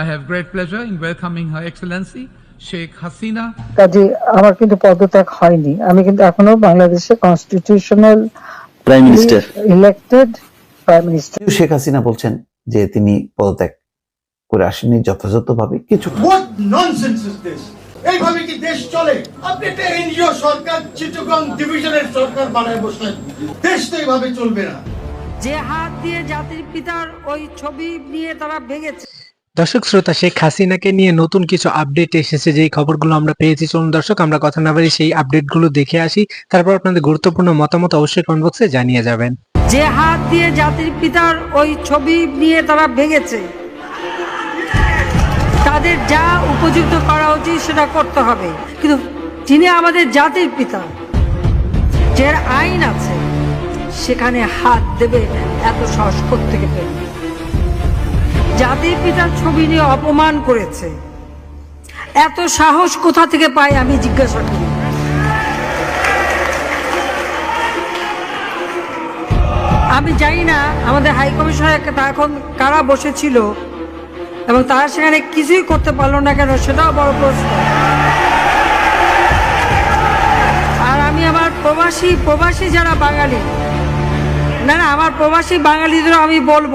I have great pleasure in welcoming Her Excellency Sheikh Hasina. কাজে আমার কিন্তু পদত্যাগ হয়নি। আমি কিন্তু এখনও বাংলাদেশে constitutional prime minister elected prime minister Sheikh Hasina বলছেন যে তিনি পদত্যাগ করে আসেননি যথাযথভাবে। কিছু হোয়াট ননসেন্স ইজ দিস এইভাবে কি দেশ চলে? আপনি একটা এনজিও সরকার চিটগং ডিভিশনের সরকার বানায় বসলেন। দেশ তো এইভাবে চলবে না। যে হাত দিয়ে জাতির পিতার ওই ছবি নিয়ে তারা ভেঙেছে। দর্শক শ্রোতা, শেখ হাসিনাকে নিয়ে নতুন কিছু আপডেট এসেছে, যেই খবরগুলো আমরা পেয়েছি। চলুন দর্শক, আমরা কথা না বাড়ি সেই আপডেটগুলো দেখে আসি। তারপর আপনাদের গুরুত্বপূর্ণ মতামত অবশ্যই কমেন্ট বক্সে জানিয়ে যাবেন। যে হাত দিয়ে জাতির পিতার ওই ছবি নিয়ে তারা ভেঙেছে, তাদের যা উপযুক্ত করা উচিত সেটা করতে হবে। কিন্তু যিনি আমাদের জাতির পিতা যে আইন আছে, সেখানে হাত দেবে এত সাহস থেকে পেল? জাতির পিতার ছবি নিয়ে অপমান করেছে। এত সাহস কোথা থেকে পাই আমি জিজ্ঞাসা করি। আমি জানি না আমাদের হাই কমিশনার এখন কারা বসেছিল এবং তারা সেখানে কিছুই করতে পারল না কেন সেটাও বড় প্রশ্ন। আর আমি আমার প্রবাসী প্রবাসী যারা বাঙালি, না না, আমার প্রবাসী বাঙালিদেরও আমি বলব।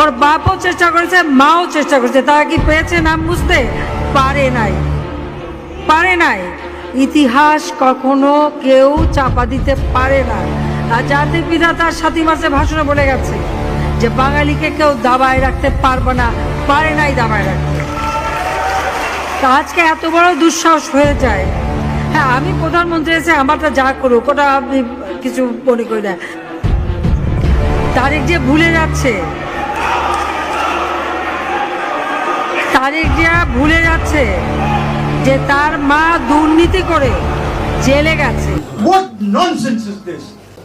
ওর বাপও চেষ্টা করেছে, মাও চেষ্টা করেছে, তারা কি পেয়েছে নাম বুঝতে পারে নাই। পারে নাই। ইতিহাস কখনো কেউ চাপা দিতে পারে না। আর জাতির পিতা তার সাথী মাসে ভাষণে বলে গেছে যে, বাঙালিকে কেউ দাবায় রাখতে পারবে না, পারে নাই দাবায় রাখতে। তা আজকে এত বড় দুঃসাহস হয়ে যায়। হ্যাঁ আমি প্রধানমন্ত্রী এসে আমারটা যা করুক, ওটা আপনি কিছু মনে করি না। তারেক যে ভুলে যাচ্ছে তারেক যে ভুলে যাচ্ছে যে তার মা দুর্নীতি করে জেলে গেছে।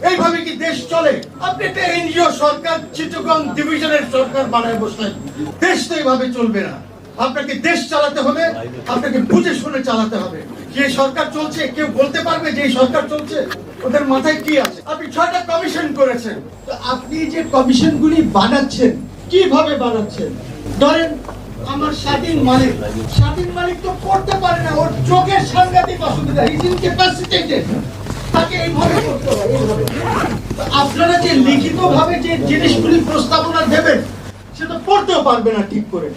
এইভাবে কি দেশ চলে? আপনি এনজিও সরকার ডিভিশনের সরকার বানায় বসলেন। দেশ তো এইভাবে চলবে না। আপনাকে দেশ চালাতে হবে, আপনাকে বুঝে শুনে চালাতে হবে। যে সরকার চলছে, কেউ বলতে পারবে যে সরকার চলছে? ওদের মাথায় কি আছে? আপনি ছয়টা কমিশন করেছেন। তো আপনি যে কমিশনগুলি বানাচ্ছেন, কীভাবে বানাচ্ছেন? ধরেন আমার স্বাধীন মালিক। স্বাধীন মালিক তো পড়তে পারে না। ওর চোখের সাংঘাতিক অসুবিধা। ইজ ইনক্যাপাসিটেটেড করতে আপনারা যে লিখিত ভাবে যে জিনিসগুলি প্রস্তাবনা দেবেন সে তো পড়তেও পারবে না ঠিক করে।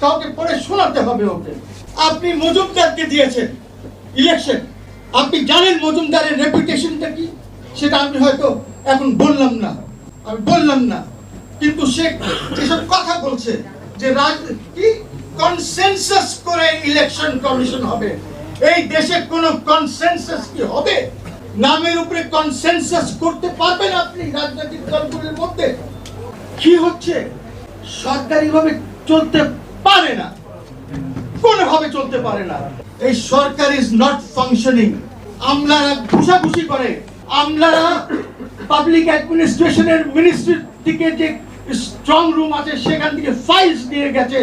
কাউকে পড়ে শোনাতে হবে ওকে। আপনি মজুমদারকে দিয়েছেন ইলেকশন আপনি জানেন মজুমদারের রেপুটেশনটা কি? সেটা আমি হয়তো এখন বললাম না। আমি বললাম না। কিন্তু সে যেসব কথা বলছে। যে রাজ কি কনসেনসাস করে ইলেকশন কমিশন হবে? এই দেশে কোনো কনসেনসাস কি হবে? নামের উপরে কনসেনসাস করতে পারবেন আপনি রাজনৈতিক দলগুলির মধ্যে? কি হচ্ছে? সরকারিভাবে চলতে পারে না। কোনোভাবে চলতে পারে না। এই সরকার ইজ নট ফাংশনিং আমলারা ঘুষাঘুষি করে। আমলারা পাবলিক অ্যাডমিনিস্ট্রেশনের মিনিস্ট্রি থেকে যে স্ট্রং রুম আছে, সেখান থেকে ফাইলস দিয়ে গেছে।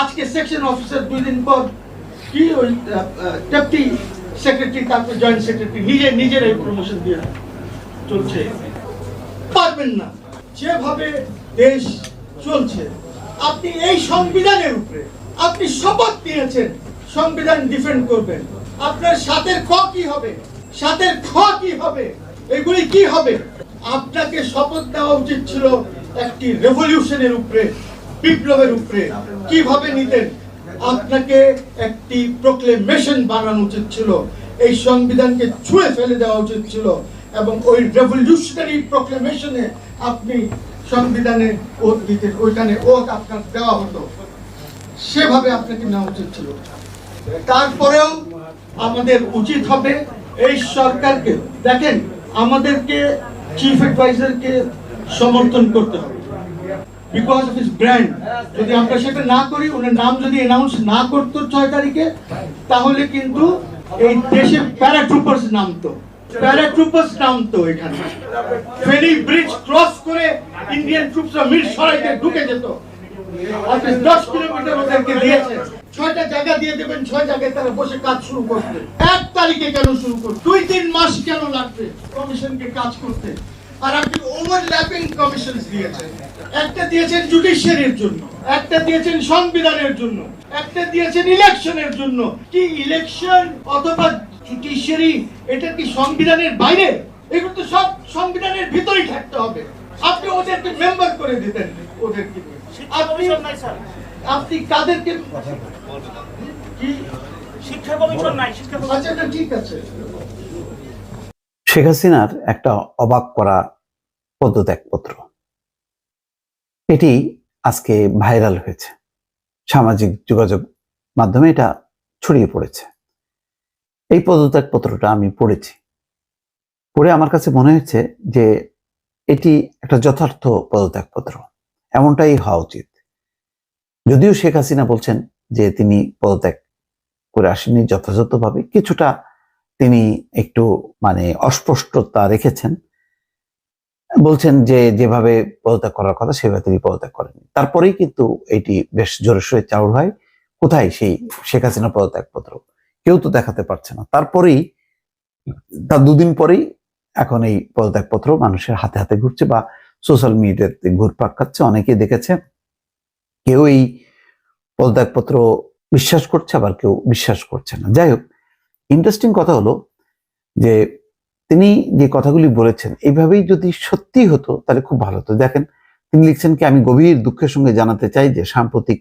আজকে সেকশন অফিসার দুই দিন পর কি ওই ডেপুটি সেক্রেটারি তারপর জয়েন্ট সেক্রেটারি নিজে, নিজের এই প্রমোশন দিয়ে চলছে। পারবেন না। যেভাবে দেশ চলছে, আপনি এই সংবিধানের উপরে আপনি শপথ নিয়েছেন, সংবিধান ডিফেন্ড করবেন। আপনার সাথের খ কি হবে? সাথের খ কি হবে? এগুলি কি হবে? আপনাকে শপথ দেওয়া উচিত ছিল একটি রেভলিউশনের উপরে বিপ্লবের উপরে কীভাবে নিতেন? আপনাকে একটি প্রোক্লেমেশন বানানো উচিত ছিল। এই সংবিধানকে ছুঁড়ে ফেলে দেওয়া উচিত ছিল এবং ওই রেভলিউশনারি প্রোক্লেমেশনে আপনি সংবিধানে ওত দিতেন। ওইখানে ওত আপনার দেওয়া হতো। সেভাবে আপনাকে নেওয়া উচিত ছিল। তারপরেও আমাদের উচিত হবে এই সরকারকে। দেখেন, আমাদেরকে চিফ অ্যাডভাইজারকে সমর্থন করতে হবে। বিকজ অফ হিস ব্র্যান্ড যদি আমরা সেটা না করি, ওনার নাম যদি অ্যানাউন্স না করতো ছয় তারিখে, তাহলে কিন্তু এই দেশে প্যারাট্রুপার্স নামতো। প্যারাট্রুপার্স নামতো এখানে। ফেরি ব্রিজ ক্রস করে ইন্ডিয়ান ট্রুপসরা সরাইতে ঢুকে যেত। আপনি দশ কিলোমিটার ওদেরকে দিয়েছেন ছয়টা জায়গা দিয়ে দেবেন, ছয় জায়গায় তারা বসে কাজ শুরু করবে এক তারিখে কেন শুরু করবে দুই তিন মাস কেন লাগবে? কমিশনকে কাজ করতে। আর আপনি ওভারল্যাপিং কমিশন দিয়েছেন। একটা দিয়েছেন জুডিশিয়ারির জন্য একটা দিয়েছেন সংবিধানের জন্য একটা দিয়েছেন ইলেকশনের জন্য। কি ইলেকশন অথবা জুডিশিয়ারি এটা কি সংবিধানের বাইরে? এগুলো তো সব সংবিধানের ভিতরেই থাকতে হবে। আপনি ওদেরকে মেম্বার করে দিতেন ওদেরকে। আপনি আপনি কাদেরকে কি শিক্ষা কমিশন নাই শিক্ষা আচ্ছা ঠিক আছে। শেখ হাসিনার একটা অবাক করা পদত্যাগপত্র। এটি আজকে ভাইরাল হয়েছে। সামাজিক যোগাযোগ মাধ্যমে এটা ছড়িয়ে পড়েছে। এই পদত্যাগপত্রটা আমি পড়েছি। পড়ে আমার কাছে মনে হয়েছে যে এটি একটা যথার্থ পদত্যাগপত্র। এমনটাই হওয়া উচিত। যদিও শেখ হাসিনা বলছেন যে তিনি পদত্যাগ করে আসেননি যথাযথভাবে, কিছুটা তিনি একটু মানে অস্পষ্টতা রেখেছেন। বলছেন যে যেভাবে পদত্যাগ করার কথা, সেভাবে তিনি পদত্যাগ করেননি। তারপরেই কিন্তু এটি বেশ জোরে সোরে চাউর হয়। কোথায় সেই শেখ হাসিনা পদত্যাগপত্র? কেউ তো দেখাতে পারছে না। তারপরেই, তার দুদিন পরেই এখন এই পদত্যাগপত্র মানুষের হাতে হাতে ঘুরছে বা সোশ্যাল মিডিয়াতে ঘুরপাক খাচ্ছে। অনেকেই দেখেছে, কেউ এই পদত্যাগপত্র বিশ্বাস করছে, আবার কেউ বিশ্বাস করছে না। যাই হোক ইন্টারেস্টিং কথা হলো যে তিনি যে কথাগুলি বলেছেন এইভাবেই যদি সত্যি হতো তাহলে খুব ভালো হতো। দেখেন, তিনি লিখছেন কি, আমি গভীর দুঃখের সঙ্গে জানাতে চাই যে সাম্প্রতিক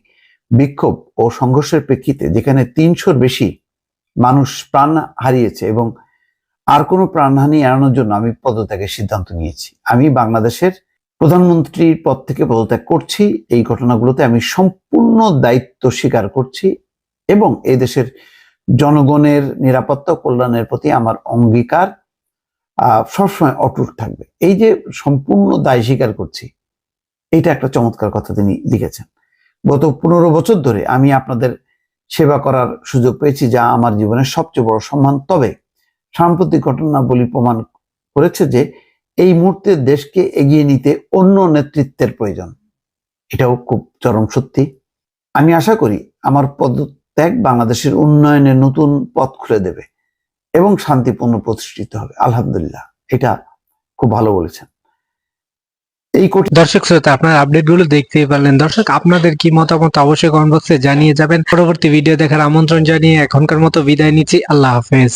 বিক্ষোভ ও সংঘর্ষের প্রেক্ষিতে যেখানে তিনশোর বেশি মানুষ প্রাণ হারিয়েছে এবং আর কোনো প্রাণহানি এড়ানোর জন্য আমি পদত্যাগের সিদ্ধান্ত নিয়েছি। আমি বাংলাদেশের প্রধানমন্ত্রীর পদ থেকে পদত্যাগ করছি, এই ঘটনাগুলোতে আমি সম্পূর্ণ দায়িত্ব স্বীকার করছি এবং এই দেশের জনগণের নিরাপত্তা কল্যাণের প্রতি আমার অঙ্গীকার সবসময় অটুট থাকবে। এই যে সম্পূর্ণ দায় স্বীকার করছি, এটা একটা চমৎকার কথা তিনি লিখেছেন। গত পনেরো বছর ধরে আমি আপনাদের সেবা করার সুযোগ পেয়েছি, যা আমার জীবনের সবচেয়ে বড় সম্মান। তবে সাম্প্রতিক ঘটনা ঘটনাবলী প্রমাণ করেছে যে এই মুহূর্তে দেশকে এগিয়ে নিতে অন্য নেতৃত্বের প্রয়োজন। এটাও খুব চরম সত্যি। আমি আশা করি আমার পদত্যাগ বাংলাদেশের উন্নয়নে নতুন পথ খুলে দেবে এবং শান্তিপূর্ণ প্রতিষ্ঠিত হবে। আলহামদুলিল্লাহ, এটা খুব ভালো বলেছেন। এই কোটি দর্শক শ্রোতা, আপনার আপডেটগুলো দেখতেই পারলেন। দর্শক, আপনাদের কি মতামত অবশ্যই কমেন্ট বক্সে জানিয়ে যাবেন। পরবর্তী ভিডিও দেখার আমন্ত্রণ জানিয়ে এখনকার মতো বিদায় নিচ্ছি। আল্লাহ হাফেজ।